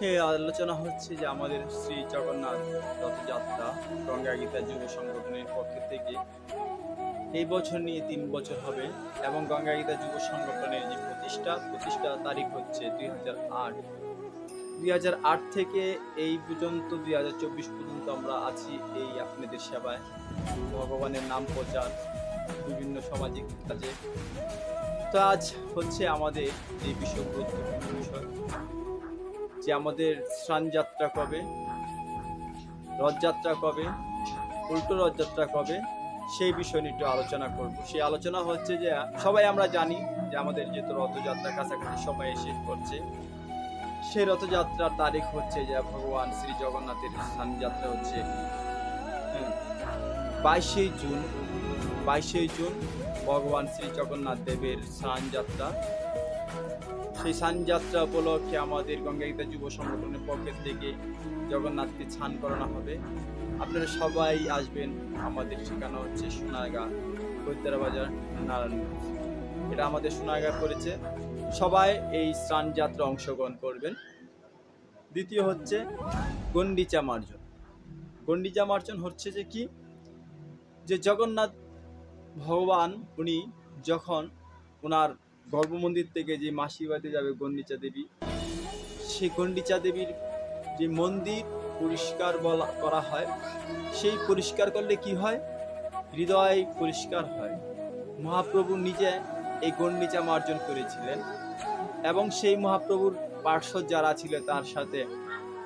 আলোচনা হচ্ছে যে আমাদের শ্রী জগন্নাথ রথযাত্রা, গঙ্গা গীতা যুব সংগঠনের পক্ষ থেকে। এই বছর নিয়ে তিন বছর হবে এবং গঙ্গা গীতা যুব সংগঠনের যে প্রতিষ্ঠা প্রতিষ্ঠা তারিখ হচ্ছে দুই হাজার আট। দুই হাজার আট থেকে এই পর্যন্ত, দুই হাজার চব্বিশ পর্যন্ত আমরা আছি এই আপনাদের সেবায়। ভগবানের নাম প্রচার, বিভিন্ন সামাজিক কাজে। তো আজ হচ্ছে আমাদের যে বিষয় গুরুত্বপূর্ণ। যে আমাদের স্নান যাত্রা কবে? রথযাত্রা কবে? উল্টো রথযাত্রা কবে? সেই বিষয় নিয়ে একটু আলোচনা করব। সেই আলোচনা হচ্ছে যে, সবাই আমরা জানি যে আমাদের যেহেতু রথযাত্রা কাছাকাছি সময় এসে করছে। সেই রথযাত্রার তারিখ হচ্ছে যে ভগবান শ্রী জগন্নাথের স্নান যাত্রা হচ্ছে বাইশে জুন। বাইশে জুন ভগবান শ্রী জগন্নাথ দেবের স্নান যাত্রা সেই স্নান যাত্রা উপলক্ষে আমাদের গঙ্গাগীতা যুব সংগঠনের পক্ষের থেকে জগন্নাথকে স্নান করানো হবে। আপনারা সবাই আসবেন। আমাদের ঠিকানা হচ্ছে সোনারগাঁ কৈতারা বাজার নারায়ণগঞ্জ এটা আমাদের সোনারগাঁ পড়েছে। সবাই এই স্নান যাত্রা অংশগ্রহণ করবেন। দ্বিতীয় হচ্ছে গন্ডিচা মার্জন। গন্ডিচা মার্জন হচ্ছে যে কি? যে জগন্নাথ ভগবান, উনি যখন ওনার গর্ভমন্দির থেকে যে মাসি বাড়িতে যাবে গন্ডিচা দেবী সেই গন্ডিচা দেবীর যে মন্দির পরিষ্কার বলা, করা হয়, সেই পরিষ্কার করলে কি হয়? হৃদয় পরিষ্কার হয়। মহাপ্রভু নিজে এই গন্ডিচা মার্জন করেছিলেন এবং সেই মহাপ্রভুর পার্শ্বদ যারা ছিল তার সাথে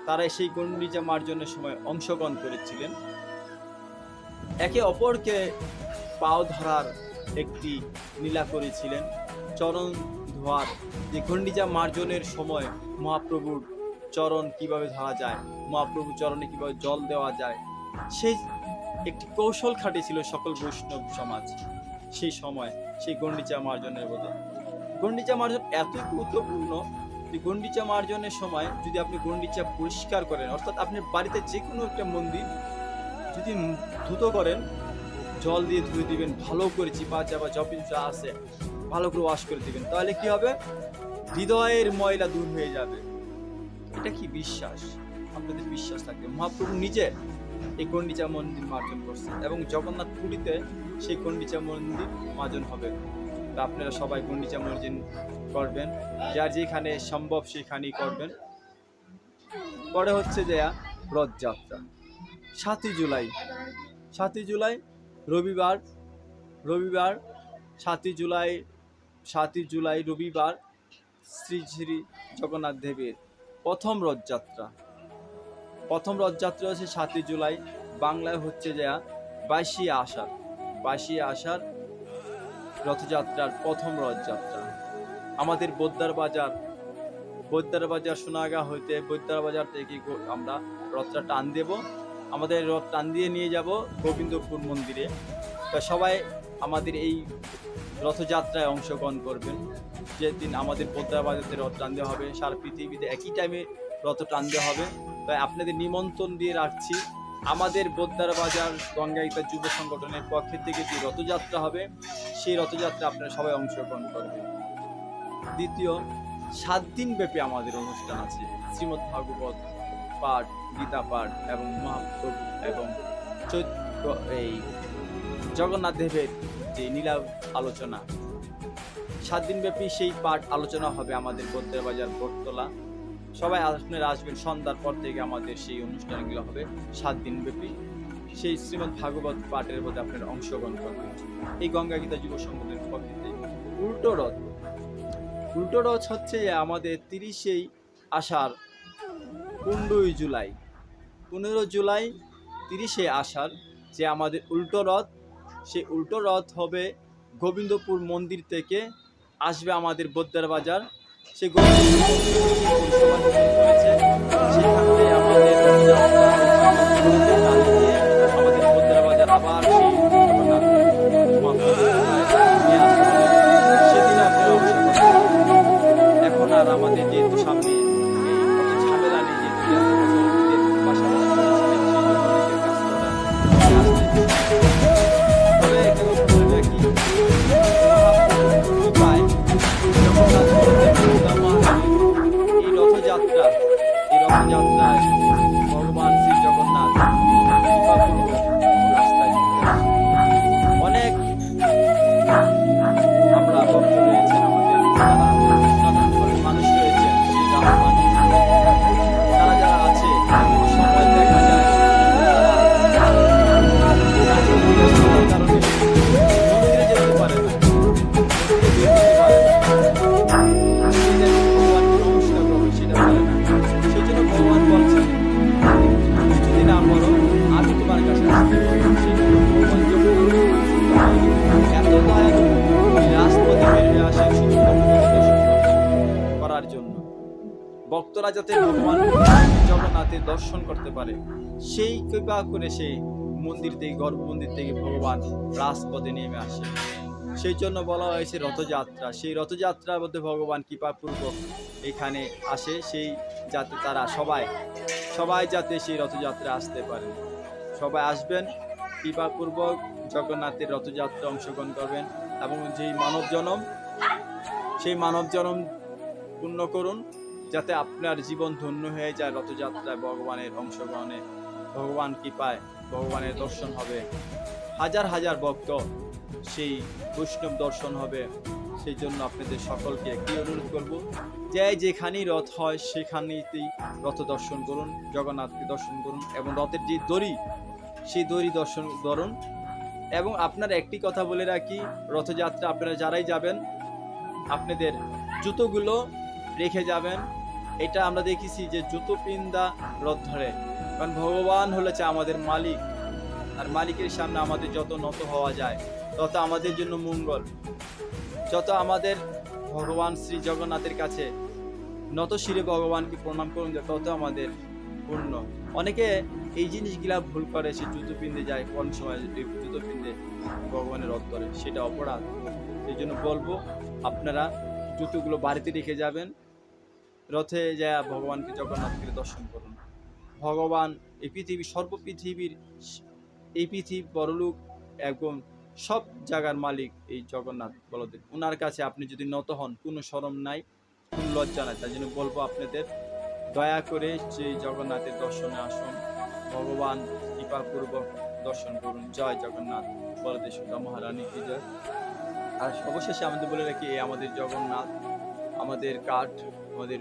তারা সেই গন্ডিচা মার্জনের সময় অংশগ্রহণ করেছিলেন। একে অপরকে পাও ধরার একটি লীলা করেছিলেন। চরণ ধোয়ার। যে গন্ডিজা মার্জনের সময় মহাপ্রভুর চরণ কীভাবে ধরা যায় মহাপ্রভু চরণে কীভাবে জল দেওয়া যায় সেই একটি কৌশল খাটিয়েছিল সকল বৈষ্ণব সমাজ সেই সময় সেই গন্ডিচা মার্জনের বোধ গন্ডিচা মার্জন এতই গুরুত্বপূর্ণ যে গন্ডিচা মার্জনের সময় যদি আপনি গন্ডিচা পরিষ্কার করেন, অর্থাৎ আপনি বাড়িতে যে কোনো একটা মন্দির যদি ধুতো করেন, জল দিয়ে ধুয়ে দিবেন, ভালো করে চিপা চাপা জপিন যা আছে ভালো করে ওয়াশ করে দিবেন। তাহলে কি হবে? হৃদয়ের ময়লা দূর হয়ে যাবে। এটা কি বিশ্বাস? আপনাদের বিশ্বাস থাকবে। মহাপ্রভু নিজে এই গন্ডিচা মন্দির মার্জন করছে এবং জগন্নাথ পুরীতে সেই গন্ডিচা মন্দির মার্জন হবে। তা আপনারা সবাই গন্ডিচা মার্জন করবেন। যার যেখানে সম্ভব সেখানেই করবেন। পরে হচ্ছে যে রথযাত্রা। সাতই জুলাই। সাতই জুলাই রবিবার। রবিবার, সাতই জুলাই সাতই জুলাই রবিবার শ্রী শ্রী জগন্নাথ দেবের প্রথম রথযাত্রা। প্রথম রথযাত্রা হচ্ছে সাতই জুলাই, বাংলায় হচ্ছে যা বাইশে আষাঢ়। বাইশে আষাঢ় রথযাত্রার প্রথম রথযাত্রা। আমাদের বোদ্দার বাজার বৈদ্যার বাজার সোনাগা হইতে বৈদ্যার বাজার থেকে আমরা রথটা টান দেব। আমাদের রথ টান দিয়ে নিয়ে যাব গোবিন্দপুর মন্দিরে। তা সবাই আমাদের এই রথযাত্রায় অংশগ্রহণ করবেন। যেদিন আমাদের বাজারে রথ টান দেওয়া হবে, সারা পৃথিবীতে একই টাইমে রথ টান দেওয়া হবে। তাই আপনাদের নিমন্ত্রণ দিয়ে রাখছি, আমাদের বোদ্দার বাজার গঙ্গাইতা যুব সংগঠনের পক্ষে থেকে যে রথযাত্রা হবে, সেই রথযাত্রা আপনারা সবাই অংশগ্রহণ করবেন। দ্বিতীয়, সাত দিন ব্যাপী আমাদের অনুষ্ঠান আছে। শ্রীমৎ ভাগবত পাঠ, গীতা পাঠ এবং মহাপ্রভু এবং চৈত্র এই জগন্নাথ দেবের যে নীলা আলোচনা সাত দিনব্যাপী সেই পাঠ আলোচনা হবে আমাদের বাজার বটতলা। সবাই আপনারা আসবেন, সন্ধ্যার পর থেকে আমাদের সেই অনুষ্ঠানগুলো হবে সাত দিনব্যাপী সেই শ্রীমৎ ভাগবত পাঠের মধ্যে আপনারা অংশগ্রহণ করবেন। এই গঙ্গা গীতা যুব সংগঠনের পক্ষে। উল্টো রথ। উল্টো রথ হচ্ছে আমাদের তিরিশেই আষাঢ়, পনেরোই জুলাই। পনেরো জুলাই তিরিশে আষাঢ় যে আমাদের উল্টো রথ। সেই উল্টো রথ হবে গোবিন্দপুর মন্দির থেকে আসবে আমাদের বোদ্দার বাজার করেছে। সেখান আমাদের আবার। সেদিন। এখন আর আমাদের যেহেতু সামনে জন্য। ভক্তরা যাতে ভগবান জগন্নাথের দর্শন করতে পারে, সেই কৃপা করে সেই মন্দির থেকে, গর্ভ মন্দির থেকে ভগবান রাজপথে নেমে আসে। সেই জন্য বলা হয়েছে রথযাত্রা। সেই রথযাত্রার মধ্যে ভগবান কৃপাপূর্বক এখানে আসে। সেই যাতে তারা সবাই সবাই যাতে সেই রথযাত্রা আসতে পারে সবাই আসবেন, কৃপাপূর্বক জগন্নাথের রথযাত্রা অংশগ্রহণ করবেন এবং যেই মানব জনম সেই মানব জনম পূর্ণ করুন, যাতে আপনার জীবন ধন্য হয়ে যায় রথযাত্রায়, ভগবানের অংশগ্রহণে। ভগবান কৃপায় ভগবানের দর্শন হবে। হাজার হাজার ভক্ত সেই বৈষ্ণব দর্শন হবে। সেই জন্য আপনাদের সকলকে একটি অনুরোধ করব, যে যেখানেই রথ হয় সেখানেই রথ দর্শন করুন, জগন্নাথকে দর্শন করুন এবং রথের যে দড়ি, সেই দড়ি দর্শন, ধরুন। এবং আপনার একটি কথা বলে রাখি, রথযাত্রা আপনারা যারাই যাবেন, আপনাদের জুতোগুলো রেখে যাবেন। এটা আমরা দেখেছি যে জুতো পিন্দা রথ ধরে। কারণ ভগবান হলেছে আমাদের মালিক। আর মালিকের সামনে আমাদের যত নত হওয়া যায়, তত আমাদের জন্য মঙ্গল। যত আমাদের ভগবান শ্রী জগন্নাথের কাছে নত শিরে ভগবানকে প্রণাম করুন তত আমাদের পূর্ণ। অনেকে এই জিনিসগুলা ভুল করে, সে জুতো পিন্দে যায়, কোন সময় জুতো পিন্দে ভগবানের রথ ধরে, সেটা অপরাধ। এই জন্য বলব, আপনারা জুতোগুলো বাড়িতে রেখে যাবেন। রথে যায় ভগবানকে জগন্নাথকে দর্শন করুন। ভগবান এই পৃথিবী সর্ব পৃথিবীর এই পৃথিবী বড়লোক এবং সব জায়গার মালিক এই জগন্নাথ বলদেব। ওনার কাছে আপনি যদি নত হন, কোনো শরম নাই, কোনো লজ্জা নাই তাই জন্য বলব আপনাদের, দয়া করে সেই জগন্নাথের দর্শনে আসুন, ভগবান কৃপাপূর্বক দর্শন করুন। জয় জগন্নাথ বলদেব সুদা মহারানী কি আর অবশেষে আমাদের বলে রাখি এই আমাদের জগন্নাথ। আমাদের কাঠ আমাদের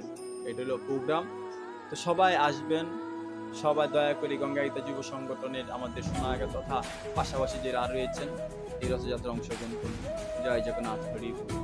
এটা হলো প্রোগ্রাম তো সবাই আসবেন, সবাই দয়া করে গঙ্গায়িতা যুব সংগঠনের আমাদের সোনাগা তথা পাশাপাশি যারা রয়েছেন, এই রথযাত্রা অংশগ্রহণ করুন জয় জগন্নাথ, হরি বল।